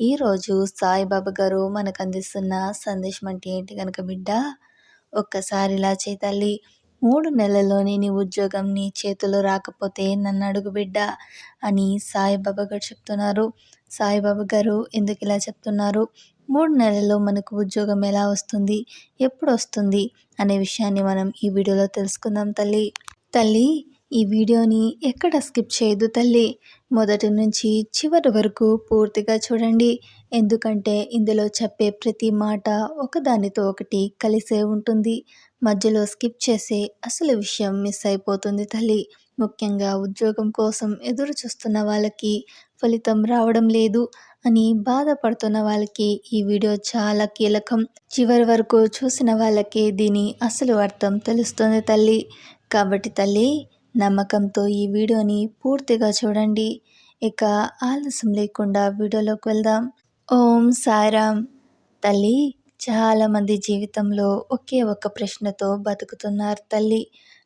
ఈరోజు సాయిబాబా గారు మనకు అందిస్తున్న సందేశం అంటే ఏంటి కనుక బిడ్డ? ఒక్కసారి ఇలా చేతల్లి మూడు నెలల్లోనే నీ ఉద్యోగం నీ చేతిలో రాకపోతే నన్ను అడుగు బిడ్డ అని సాయిబాబా గారు చెప్తున్నారు. సాయిబాబా గారు ఎందుకు ఇలా చెప్తున్నారు? మూడు నెలల్లో మనకు ఉద్యోగం ఎలా వస్తుంది? ఎప్పుడు వస్తుంది? అనే విషయాన్ని మనం ఈ వీడియోలో తెలుసుకుందాం తల్లి. తల్లి ఈ వీడియోని ఎక్కడ స్కిప్ చేయదు తల్లి. మొదటి నుంచి చివరి వరకు పూర్తిగా చూడండి. ఎందుకంటే ఇందులో చెప్పే ప్రతి మాట ఒకదానితో ఒకటి కలిసే ఉంటుంది. మధ్యలో స్కిప్ చేసే అసలు విషయం మిస్ అయిపోతుంది తల్లి. ముఖ్యంగా ఉద్యోగం కోసం ఎదురు చూస్తున్న వాళ్ళకి ఫలితం రావడం లేదు అని బాధపడుతున్న వాళ్ళకి ఈ వీడియో చాలా కీలకం. చివరి వరకు చూసిన వాళ్ళకి దీని అసలు అర్థం తెలుస్తుంది తల్లి. కాబట్టి తల్లి నమ్మకంతో ఈ వీడియోని పూర్తిగా చూడండి. ఇక ఆలస్యం లేకుండా వీడియోలోకి వెళ్దాం. ఓం సాయిరామ్ తల్లి చాలామంది జీవితంలో ఒకే ఒక ప్రశ్నతో బతుకుతున్నారు తల్లి.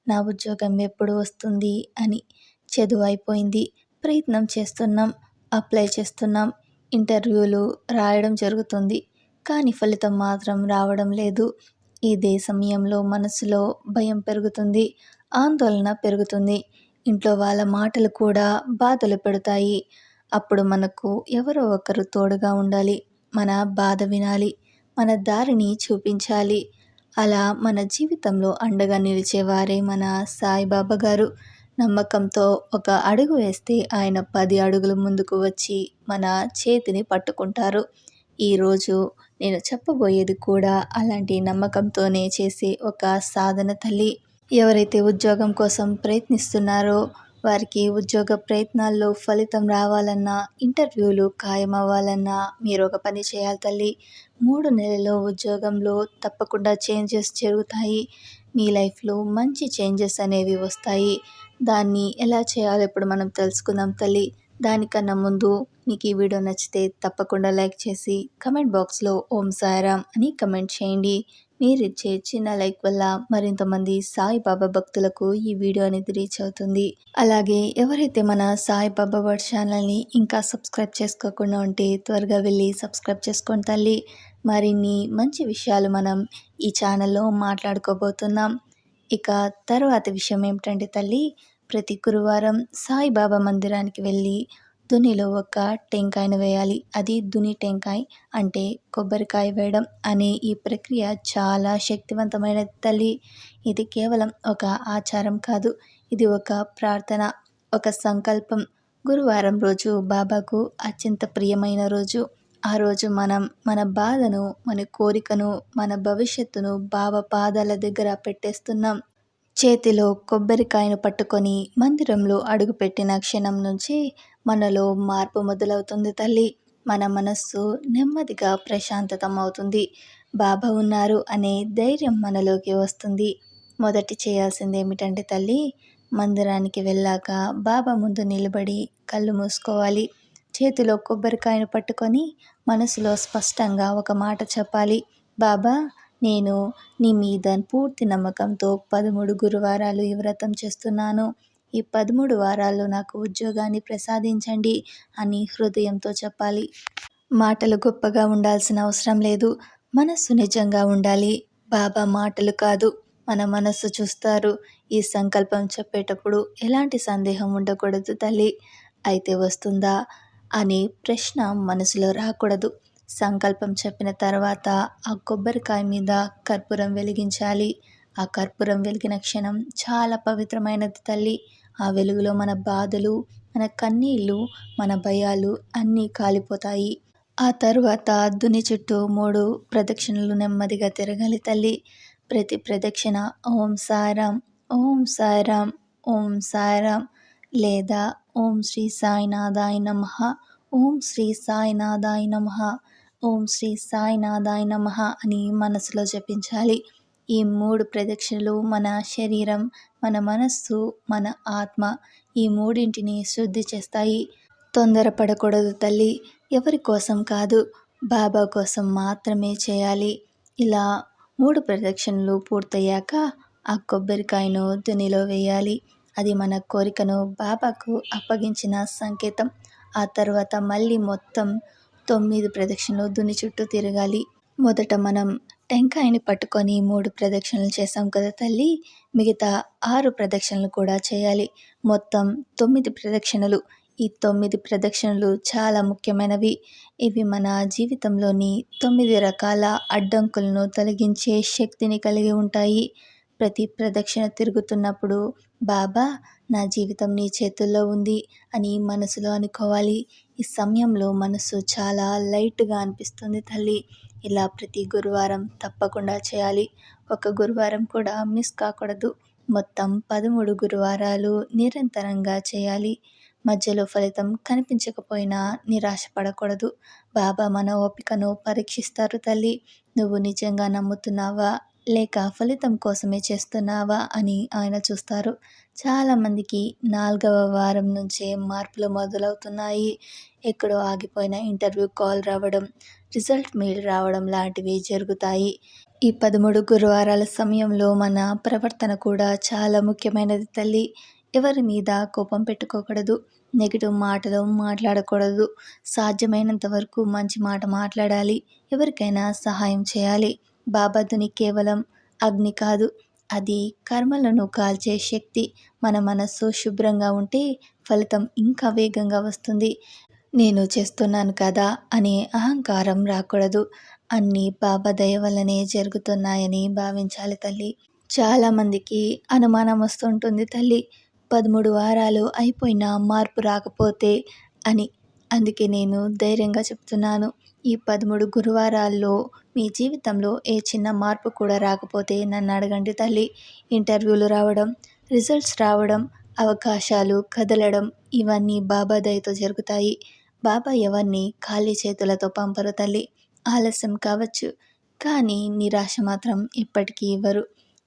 నా ఉద్యోగం ఎప్పుడు వస్తుంది అని చదువు అయిపోయింది. ప్రయత్నం చేస్తున్నాం అప్లై చేస్తున్నాం. ఇంటర్వ్యూలు రాయడం జరుగుతుంది. కానీ ఫలితం మాత్రం రావడం లేదు. ఇదే సమయంలో మనసులో భయం పెరుగుతుంది. ఆందోళన పెరుగుతుంది. ఇంట్లో వాళ్ళ మాటలు కూడా బాధలు పెడతాయి. అప్పుడు మనకు ఎవరో ఒకరు తోడుగా ఉండాలి. మన బాధ వినాలి. మన దారిని చూపించాలి. అలా మన జీవితంలో అండగా నిలిచేవారే మన సాయిబాబా గారు. నమ్మకంతో ఒక అడుగు వేస్తే ఆయన పది అడుగులు ముందుకు వచ్చి మన చేతిని పట్టుకుంటారు. ఈరోజు నేను చెప్పబోయేది కూడా అలాంటి నమ్మకంతోనే చేసే ఒక సాధన తల్లి. ఎవరైతే ఉద్యోగం కోసం ప్రయత్నిస్తున్నారో వారికి ఉద్యోగ ప్రయత్నాల్లో ఫలితం రావాలన్నా ఇంటర్వ్యూలు ఖాయమవ్వాలన్నా మీరు ఒక పని చేయాలి తల్లి. మూడు నెలల్లో ఉద్యోగంలో తప్పకుండా చేంజెస్ జరుగుతాయి. మీ లైఫ్లో మంచి చేంజెస్ అనేవి వస్తాయి. దాన్ని ఎలా చేయాలో ఇప్పుడు మనం తెలుసుకుందాం తల్లి. దానికన్నా ముందు మీకు ఈ వీడియో నచ్చితే తప్పకుండా లైక్ చేసి కమెంట్ బాక్స్లో ఓం సాయిరామ్ అని కమెంట్ చేయండి. మీరిచ్చే చిన్న లైక్ వల్ల మరింతమంది సాయిబాబా భక్తులకు ఈ వీడియో అనేది రీచ్ అవుతుంది. అలాగే ఎవరైతే మన సాయిబాబా వర్డ్ ఛానల్ని ఇంకా సబ్స్క్రైబ్ చేసుకోకుండా ఉంటే త్వరగా వెళ్ళి సబ్స్క్రైబ్ చేసుకోండి తల్లి. మరిన్ని మంచి విషయాలు మనం ఈ ఛానల్లో మాట్లాడుకోబోతున్నాం. ఇక తర్వాత విషయం ఏమిటంటే తల్లి ప్రతి గురువారం సాయిబాబా మందిరానికి వెళ్ళి దునిలో ఒక టెంకాయను వేయాలి. అది దుని టెంకాయ అంటే కొబ్బరికాయ వేయడం అనే ఈ ప్రక్రియ చాలా శక్తివంతమైన తల్లి. ఇది కేవలం ఒక ఆచారం కాదు. ఇది ఒక ప్రార్థన ఒక సంకల్పం. గురువారం రోజు బాబాకు అత్యంత ప్రియమైన రోజు. ఆ రోజు మనం మన బాధను మన కోరికను మన భవిష్యత్తును బాబా పాదాల దగ్గర పెట్టేస్తున్నాం. చేతిలో కొబ్బరికాయను పట్టుకొని మందిరంలో అడుగుపెట్టిన క్షణం నుంచి మనలో మార్పు మొదలవుతుంది తల్లి. మన మనస్సు నెమ్మదిగా ప్రశాంతతం అవుతుంది బాబా ఉన్నారు అనే ధైర్యం మనలోకి వస్తుంది. మొదటి చేయాల్సింది ఏమిటంటే తల్లి మందిరానికి వెళ్ళాక బాబా ముందు నిలబడి కళ్ళు మూసుకోవాలి. చేతిలో కొబ్బరికాయను పట్టుకొని మనసులో స్పష్టంగా ఒక మాట చెప్పాలి. బాబా నేను నీ మీద పూర్తి నమ్మకంతో పదమూడు గురువారాలు ఈ వ్రతం చేస్తున్నాను. ఈ పదమూడు వారాల్లో నాకు ఉద్యోగాన్ని ప్రసాదించండి అని హృదయంతో చెప్పాలి. మాటలు గొప్పగా ఉండాల్సిన అవసరం లేదు. మనస్సు నిజంగా ఉండాలి. బాబా మాటలు కాదు. మన మనస్సు చూస్తారు. ఈ సంకల్పం చెప్పేటప్పుడు ఎలాంటి సందేహం ఉండకూడదు తల్లి. అయితే వస్తుందా? అనే ప్రశ్న మనసులో రాకూడదు. సంకల్పం చెప్పిన తర్వాత ఆ కొబ్బరికాయ మీద కర్పూరం వెలిగించాలి. ఆ కర్పూరం వెలిగిన క్షణం చాలా పవిత్రమైనది తల్లి. ఆ వెలుగులో మన బాధలు మన కన్నీళ్ళు మన భయాలు అన్నీ కాలిపోతాయి. ఆ తర్వాత దుని చుట్టూ మూడు ప్రదక్షిణలు నెమ్మదిగా తిరగాలి తల్లి. ప్రతి ప్రదక్షిణ ఓం సారాం ఓం సారాం ఓం సారాం లేదా ఓం శ్రీ సాయినాథాయ నమ ఓం శ్రీ సాయినాథాయ నమ ఓం శ్రీ సాయినాథాయ నమః అని మనసులో జపించాలి. ఈ మూడు ప్రదక్షిణలు మన శరీరం మన మనస్సు మన ఆత్మ ఈ మూడింటిని శుద్ధి చేస్తాయి. తొందరపడకూడదు తల్లి ఎవరి కోసం కాదు బాబా కోసం మాత్రమే చేయాలి. ఇలా మూడు ప్రదక్షిణలు పూర్తయ్యాక ఆ కొబ్బరికాయను దునిలో వేయాలి. అది మన కోరికను బాబాకు అప్పగించిన సంకేతం. ఆ తర్వాత మళ్ళీ మొత్తం తొమ్మిది ప్రదక్షిణలు దుని చుట్టూ తిరగాలి. మొదట మనం టెంకాయని పట్టుకొని మూడు ప్రదక్షిణలు చేసాం కదా తల్లి. మిగతా ఆరు ప్రదక్షిణలు కూడా చేయాలి. మొత్తం తొమ్మిది ప్రదక్షిణలు. ఈ తొమ్మిది ప్రదక్షిణలు చాలా ముఖ్యమైనవి. ఇవి మన జీవితంలోని తొమ్మిది రకాల అడ్డంకులను తొలగించే శక్తిని కలిగి ఉంటాయి. ప్రతి ప్రదక్షిణ తిరుగుతున్నప్పుడు బాబా నా జీవితం నీ చేతుల్లో ఉంది అని మనసులో అనుకోవాలి. ఈ సమయంలో మనసు చాలా లైట్గా అనిపిస్తుంది తల్లి. ఇలా ప్రతి గురువారం తప్పకుండా చేయాలి. ఒక గురువారం కూడా మిస్ కాకూడదు. మొత్తం పదమూడు గురువారాలు నిరంతరంగా చేయాలి. మధ్యలో ఫలితం కనిపించకపోయినా నిరాశ పడకూడదు బాబా మన ఓపికను పరీక్షిస్తారు తల్లి. నువ్వు నిజంగా నమ్ముతున్నావా? లేక ఫలితం కోసమే చేస్తున్నావా అని ఆయన చూస్తారు. చాలామందికి నాలుగవ వారం నుంచే మార్పులు మొదలవుతున్నాయి. ఎక్కడో ఆగిపోయిన ఇంటర్వ్యూ కాల్ రావడం రిజల్ట్ మెయిల్ రావడం లాంటివి జరుగుతాయి. ఈ పదమూడు గురువారాల సమయంలో మన ప్రవర్తన కూడా చాలా ముఖ్యమైనది తల్లి. ఎవరి మీద కోపం పెట్టుకోకూడదు. నెగిటివ్ మాటలు మాట్లాడకూడదు. సాధ్యమైనంత వరకు మంచి మాట మాట్లాడాలి. ఎవరికైనా సహాయం చేయాలి. బాబాదుని కేవలం అగ్ని కాదు అది కర్మలను కాల్చే శక్తి. మన మనస్సు శుభ్రంగా ఉంటే ఫలితం ఇంకా వేగంగా వస్తుంది. నేను చేస్తున్నాను కదా అనే అహంకారం రాకూడదు. అన్నీ బాబా దయ వల్లనే జరుగుతున్నాయని భావించాలి తల్లి. చాలామందికి అనుమానం వస్తుంటుంది తల్లి. పదమూడు వారాలు అయిపోయినా మార్పు రాకపోతే అని. అందుకే నేను ధైర్యంగా చెప్తున్నాను. ఈ పదమూడు గురువారాల్లో మీ జీవితంలో ఏ చిన్న మార్పు కూడా రాకపోతే నన్ను అడగండి తల్లి. ఇంటర్వ్యూలు రావడం రిజల్ట్స్ రావడం అవకాశాలు కదలడం ఇవన్నీ బాబా దయతో జరుగుతాయి. బాబా ఎవరిని ఖాళీ చేతులతో పంపరు తల్లి. ఆలస్యం కావచ్చు కానీ నిరాశ మాత్రం ఎప్పటికీ ఇవ్వరు.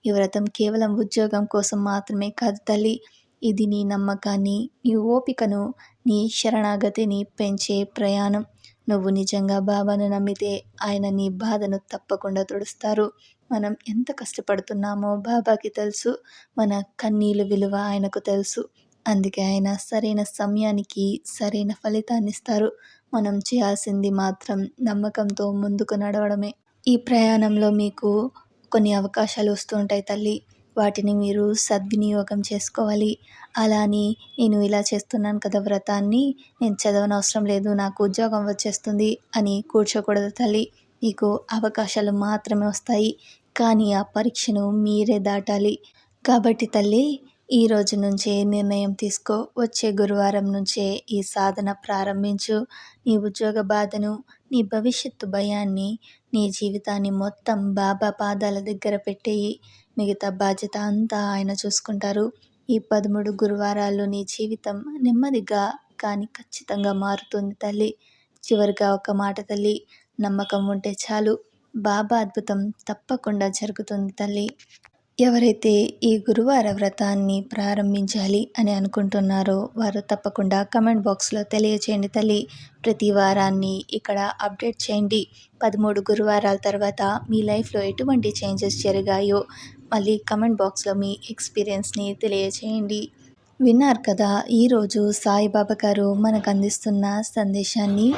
ఈ వ్రతం కేవలం ఉద్యోగం కోసం మాత్రమే కాదు తల్లి. ఇది నీ నమ్మకాన్ని నీ ఓపికను నీ శరణాగతిని పెంచే ప్రయాణం. నువ్వు నిజంగా బాబాను నమ్మితే ఆయన నీ బాధను తప్పకుండా తుడుస్తారు. మనం ఎంత కష్టపడుతున్నామో బాబాకి తెలుసు. మన కన్నీళ్ళ విలువ ఆయనకు తెలుసు. అందుకే ఆయన సరైన సమయానికి సరైన ఫలితాన్ని ఇస్తారు మనం చేయాల్సింది మాత్రం నమ్మకంతో ముందుకు నడవడమే. ఈ ప్రయాణంలో మీకు కొన్ని అవకాశాలు వస్తుంటాయి తల్లి. వాటిని మీరు సద్వినియోగం చేసుకోవాలి. అలా అని నేను ఇలా చేస్తున్నాను కదా వ్రతాన్ని. నేను చదవనవసరం లేదు నాకు ఉద్యోగం వచ్చేస్తుంది అని కూర్చోకూడదు తల్లి. మీకు అవకాశాలు మాత్రమే వస్తాయి కానీ ఆ పరీక్షను మీరే దాటాలి. కాబట్టి తల్లి ఈ రోజు నుంచే నిర్ణయం తీసుకో. వచ్చే గురువారం నుంచే ఈ సాధన ప్రారంభించు. నీ ఉద్యోగ బాధను నీ భవిష్యత్తు భయాన్ని నీ జీవితాన్ని మొత్తం బాబా పాదాల దగ్గర పెట్టేయి. మిగతా బాధ్యత అంతా ఆయన చూసుకుంటారు. ఈ పదమూడు గురువారాల్లో నీ జీవితం నెమ్మదిగా కానీ ఖచ్చితంగా మారుతుంది తల్లి. చివరిగా ఒక మాట తల్లి నమ్మకం ఉంటే చాలు. బాబా అద్భుతం తప్పకుండా జరుగుతుంది తల్లి. ఎవరైతే ఈ గురువార వ్రతాన్ని ప్రారంభించాలి అని అనుకుంటున్నారో వారు తప్పకుండా కమెంట్ బాక్స్లో తెలియచేయండి తల్లి. ప్రతి వారాన్ని ఇక్కడ అప్డేట్ చేయండి. పదమూడు గురువారాల తర్వాత మీ లైఫ్లో ఎటువంటి చేంజెస్ జరిగాయో మళ్ళీ కమెంట్ బాక్స్లో మీ ఎక్స్పీరియన్స్ని తెలియచేయండి. విన్నారు కదా ఈరోజు సాయిబాబా గారు మనకు అందిస్తున్న సందేశాన్ని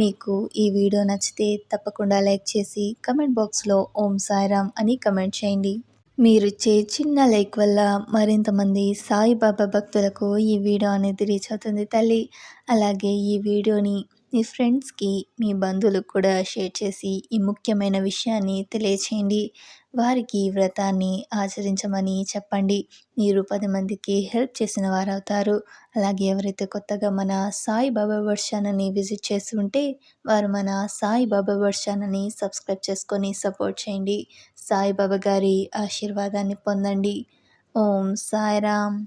మీకు ఈ వీడియో నచ్చితే తప్పకుండా లైక్ చేసి కమెంట్ బాక్స్లో ఓం సాయిరామ్ అని కమెంట్ చేయండి. మీరు ఇచ్చే చిన్న లైక్ వల్ల మరింతమంది సాయిబాబా భక్తులకు ఈ వీడియో అనేది రీచ్ అవుతుంది తల్లి. అలాగే ఈ వీడియోని మీ ఫ్రెండ్స్కి మీ బంధువులకు కూడా షేర్ చేసి ఈ ముఖ్యమైన విషయాన్ని తెలియచేయండి. వారికి ఈ వ్రతాన్ని ఆచరించమని చెప్పండి. మీరు పది మందికి హెల్ప్ చేసిన వారు అవుతారు అలాగే ఎవరైతే కొత్తగా మన సాయి బాబా వర్డ్ ఛానల్ని విజిట్ చేసి ఉంటే వారు మన సాయి బాబా వర్డ్ ఛానల్ని సబ్స్క్రైబ్ చేసుకొని సపోర్ట్ చేయండి. సాయిబాబా గారి ఆశీర్వాదాన్ని పొందండి. ఓం సాయిరామ్.